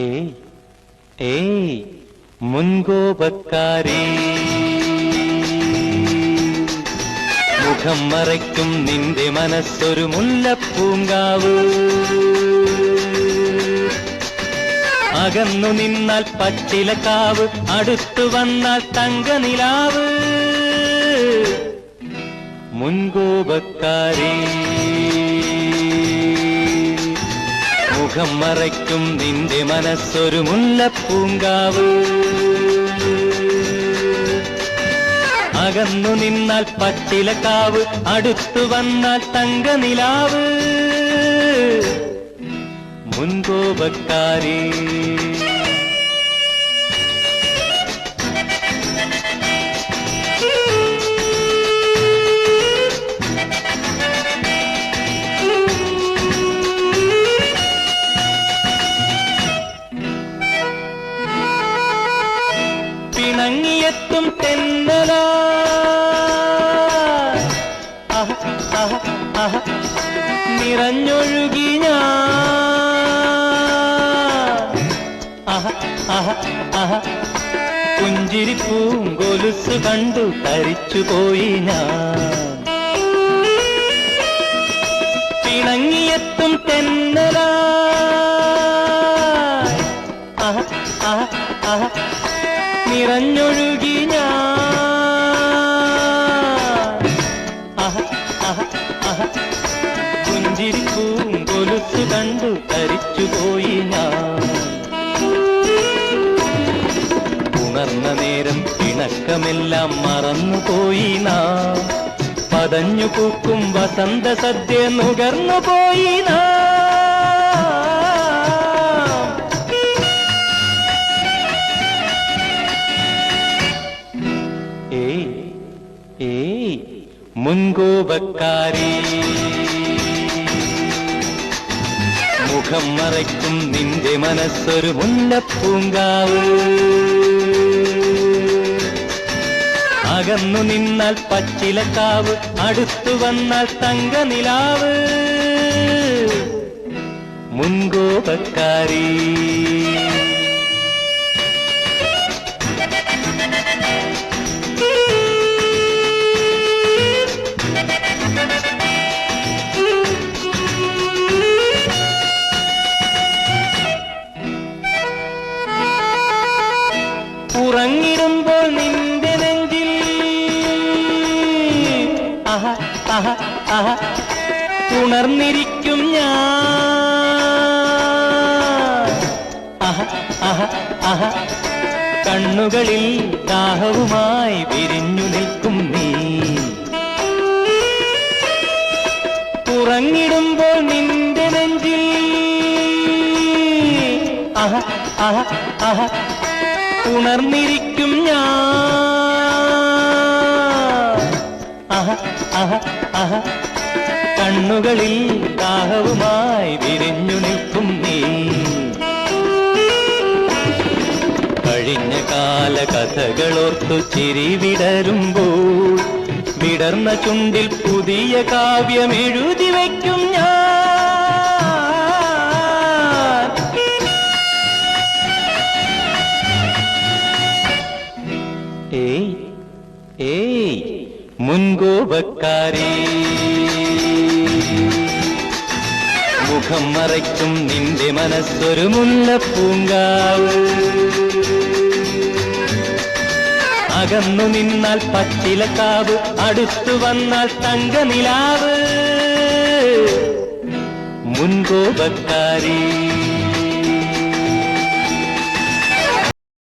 ഏയ് ഏയ് മുൻകോപക്കാരി മുഖം മറയ്ക്കും നിന്റെ മനസ്സൊരു മുല്ലപ്പൂങ്കാവ്. അകന്നു നിന്നാൽ പച്ചിലക്കാവ് അടുത്തു വന്നാൽ തങ്കനിലാവ്. മുൻകോപക്കാരി മുഖം മറയ്ക്കും നിന്റെ മനസ്സൊരു മുല്ലപ്പൂങ്കാവ്. അകന്നു നിന്നാൽ പട്ടിലക്കാവ് അടുത്തു വന്നാൽ തങ്കനിലാവ്. മുൻകോപക്കാരി. നിറഞ്ഞൊഴുകി അഹ, കൊലുസ് കണ്ടു തരിച്ചുപോയി ഞാൻ പിണങ്ങിയെത്തും തെന്നല. നിറഞ്ഞൊഴുകി ഞാൻ പുഞ്ചിരി കൊലുത്തു കണ്ടു തരിച്ചുപോയി ഞാൻ. ഉണർന്ന നേരം ഇണക്കമെല്ലാം മറന്നുപോയി നാം പതഞ്ഞു പൂക്കും വസന്ത സദ്യ നുകർന്നു പോയി നാം ഏയ് ഏയ് മുൻകോപക്കാരി. മുഖം മറയ്ക്കും നിന്റെ മനസ്സൊരു മുല്ലപ്പൂങ്കാവ്. അകന്നു നിന്നാൽ പച്ചിലക്കാവ് അടുത്തു വന്നാൽ തങ്കനിലാവ്. മുൻകോപക്കാരി. ഉണർന്നിരിക്കും ഞാൻ. കണ്ണുകളിൽ ദാഹവുമായി വിരിഞ്ഞു നിൽക്കും നീ. ഉറങ്ങിടുമ്പോൾ നിന്റെ നെഞ്ചിൽ. ഉണർന്നിരിക്കും ഞാൻ. കണ്ണുകളിൽ ദാഹവുമായി വിരിഞ്ഞു നിൽക്കും നീ. കഴിഞ്ഞ കാല കഥകളോർത്തു ചിരി വിടരുമ്പോൾ വിടർന്ന ചുണ്ടിൽ പുതിയ കാവ്യം എഴുതി വയ്ക്കും ഞാൻ. ഏയ് ഏയ്. മുൻകോപക്കാരി മുഖം മറയ്ക്കും നിന്റെ മനസ്സൊരു മുല്ലപ്പൂങ്കാവ്. അകന്നു നിന്നാൽ പച്ചിലക്കാവ് അടുത്തു വന്നാൽ തങ്കനിലാവ്. മുൻകോപക്കാരി